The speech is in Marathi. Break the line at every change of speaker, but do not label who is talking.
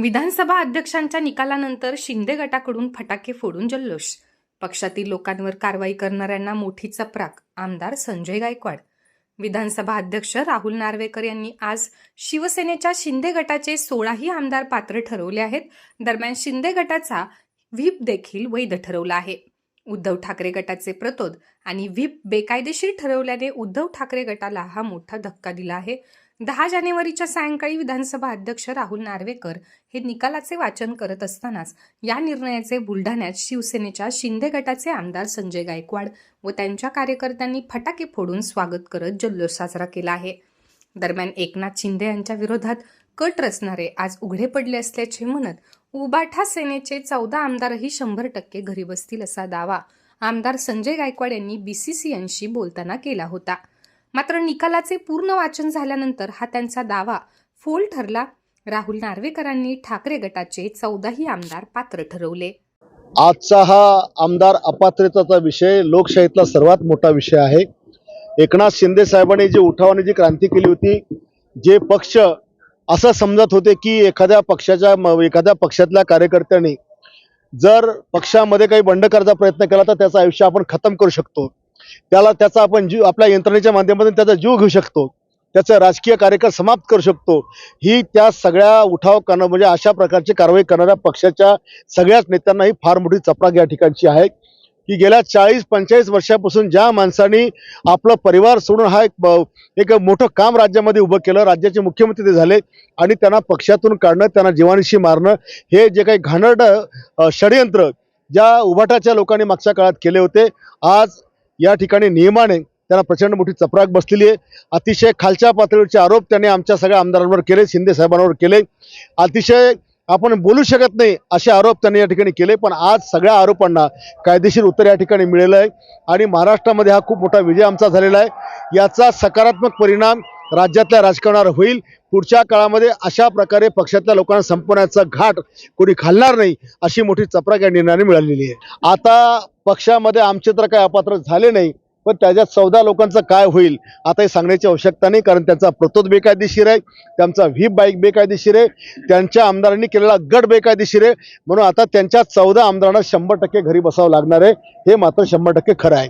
विधानसभा अध्यक्षांच्या निकालानंतर शिंदे गटाकडून फटाके फोडून जल्लोष. पक्षातील लोकांवर कारवाई करणाऱ्यांना मोठी चपराक आमदार संजय गायकवाड. विधानसभा अध्यक्ष राहुल नार्वेकर यांनी आज शिवसेनेच्या शिंदे गटाचे सोळाही आमदार पात्र ठरवले आहेत. दरम्यान शिंदे गटाचा व्हीप देखील वैध ठरवला आहे. उद्धव ठाकरे गटाचे प्रतोद आणि व्हीप बेकायदेशीर ठरवल्याने उद्धव ठाकरे गटाला हा मोठा धक्का दिला आहे. दहा जानेवारीच्या सायंकाळी विधानसभा अध्यक्ष राहुल नार्वेकर हे निकालाचे वाचन करत असतानाच या निर्णयाचे बुलढाण्यात शिवसेनेच्या शिंदे गटाचे आमदार संजय गायकवाड व त्यांच्या कार्यकर्त्यांनी फटाके फोडून स्वागत करत जल्लोष साजरा केला आहे. दरम्यान एकनाथ शिंदे यांच्या विरोधात कट रचणारे आज उघडे पडले असल्याचे म्हणत उबाठा सेनेचे चौदा आमदारही शंभर टक्के घरी बसतील असा दावा आमदार संजय गायकवाड यांनी बी सी सी यांशी बोलताना केला होता. मात्र निकालाचे पूर्ण वाचन झाल्यानंतर हा त्यांचा दावा फोल ठरला. राहुल नार्वेकरांनी ठाकरे गटाचे चौदाही आमदार पात्र ठरवले.
आजचा हा आमदार अपात्रतेचा विषय लोकशाहीतला सर्वात मोठा विषय आहे. एकनाथ शिंदे साहेबांनी जी उठावाने जी क्रांती केली होती जे पक्ष असं समजत होते की एखाद्या पक्षाच्या एखाद्या पक्षातल्या कार्यकर्त्यांनी जर पक्षामध्ये काही बंड करायचा प्रयत्न केला तर त्याचं आयुष्य आपण खतम करू शकतो. त्याला त्याचा आपण जीव आपल्या यंत्रणेच्या माध्यमातून त्याचा जीव घेऊ शकतो. त्याचं राजकीय कार्यकाळ समाप्त करू शकतो. ही त्या सगळ्या उठाव करणं म्हणजे अशा प्रकारची कारवाई करणाऱ्या पक्षाच्या सगळ्याच नेत्यांना ही फार मोठी चपराक या ठिकाणची आहे. की गेल्या चाळीस पंचेचाळीस वर्षापासून ज्या माणसांनी आपलं परिवार सोडून हा एक एक मोठं काम राज्यामध्ये उभं केलं राज्याचे मुख्यमंत्री ते झाले आणि त्यांना पक्षातून काढणं त्यांना जीवानिशी मारणं हे जे काही घाणड षडयंत्र ज्या उभाटाच्या लोकांनी मागच्या काळात केले होते आज या ठिकाणी नियमाने त्यांना प्रचंड मोठी चपराक बसलेली आहे. अतिशय खालच्या पातळीवरचे आरोप त्यांनी आमच्या सगळ्या आमदारांवर केले शिंदे साहेबांवर केले. अतिशय आपण बोलू शकत नाही असे आरोप त्यांनी या ठिकाणी केले पण आज सगळ्या आरोपांना कायदेशीर उत्तर या ठिकाणी मिळेलं आहे. आणि महाराष्ट्रामध्ये हा खूप मोठा विजय आमचा झालेला आहे. याचा सकारात्मक परिणाम राज्यातल्या राजकारणावर होईल. पुढच्या काळामध्ये अशा प्रकारे पक्षातल्या लोकांना संपवण्याचा घाट कोणी खालणार नाही अशी मोठी चपराक या निर्णयाने मिळालेली आहे. आता पक्षामध्ये आमचे तर काही अपात्र झाले नाही पण त्याच्यात चौदा लोकांचं काय होईल आता हे सांगण्याची आवश्यकता नाही कारण त्यांचा प्रतोद बेकायदेशीर आहे त्यांचा व्हीप बाईक बेकायदेशीर आहे त्यांच्या आमदारांनी केलेला गट बेकायदेशीर आहे. म्हणून आता त्यांच्या चौदा आमदारांना शंभर टक्के घरी बसावं लागणार आहे हे मात्र शंभर टक्के खरं आहे.